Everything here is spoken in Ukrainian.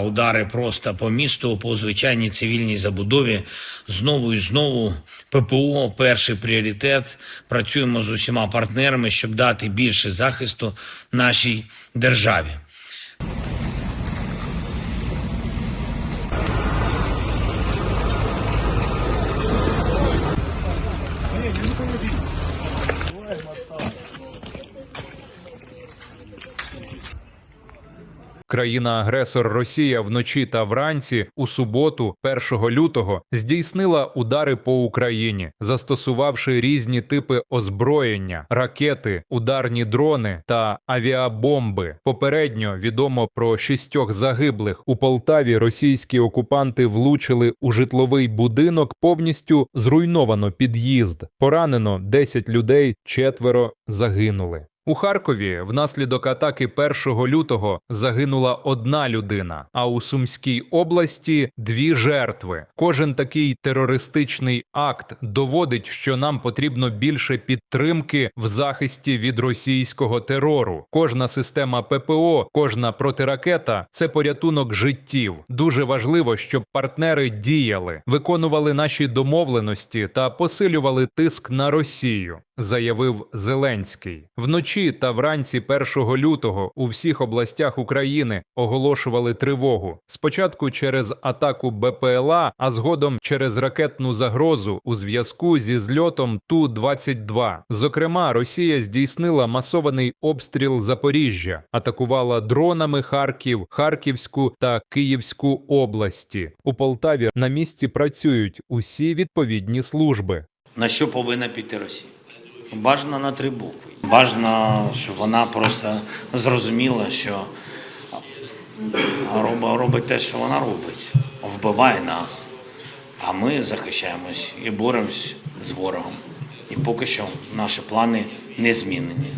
Удари просто по місту, по звичайній цивільній забудові. Знову і знову ППО перший пріоритет. Працюємо з усіма партнерами, щоб дати більше захисту нашій державі. Країна-агресор Росія вночі та вранці у суботу, 1 лютого, здійснила удари по Україні, застосувавши різні типи озброєння, ракети, ударні дрони та авіабомби. Попередньо відомо про шістьох загиблих. У Полтаві російські окупанти влучили у житловий будинок, повністю зруйновано під'їзд. Поранено 10 людей, четверо загинули. У Харкові внаслідок атаки 1 лютого загинула одна людина, а у Сумській області дві жертви. Кожен такий терористичний акт доводить, що нам потрібно більше підтримки в захисті від російського терору. Кожна система ППО, кожна протиракета це порятунок життів. Дуже важливо, щоб партнери діяли, виконували наші домовленості та посилювали тиск на Росію заявив Зеленський. Вночі та вранці 1 лютого у всіх областях України оголошували тривогу. Спочатку через атаку БПЛА, а згодом через ракетну загрозу у зв'язку зі зльотом Ту-22. Зокрема, Росія здійснила масований обстріл Запоріжжя, атакувала дронами Харків, Харківську та Київську області. У Полтаві на місці працюють усі відповідні служби. На що повинна піти Росія? Бажано на три букви. Бажано, щоб вона просто зрозуміла, що робить, те, що вона робить, вбиває нас. А ми захищаємось і боремось з ворогом. І поки що наші плани не змінені.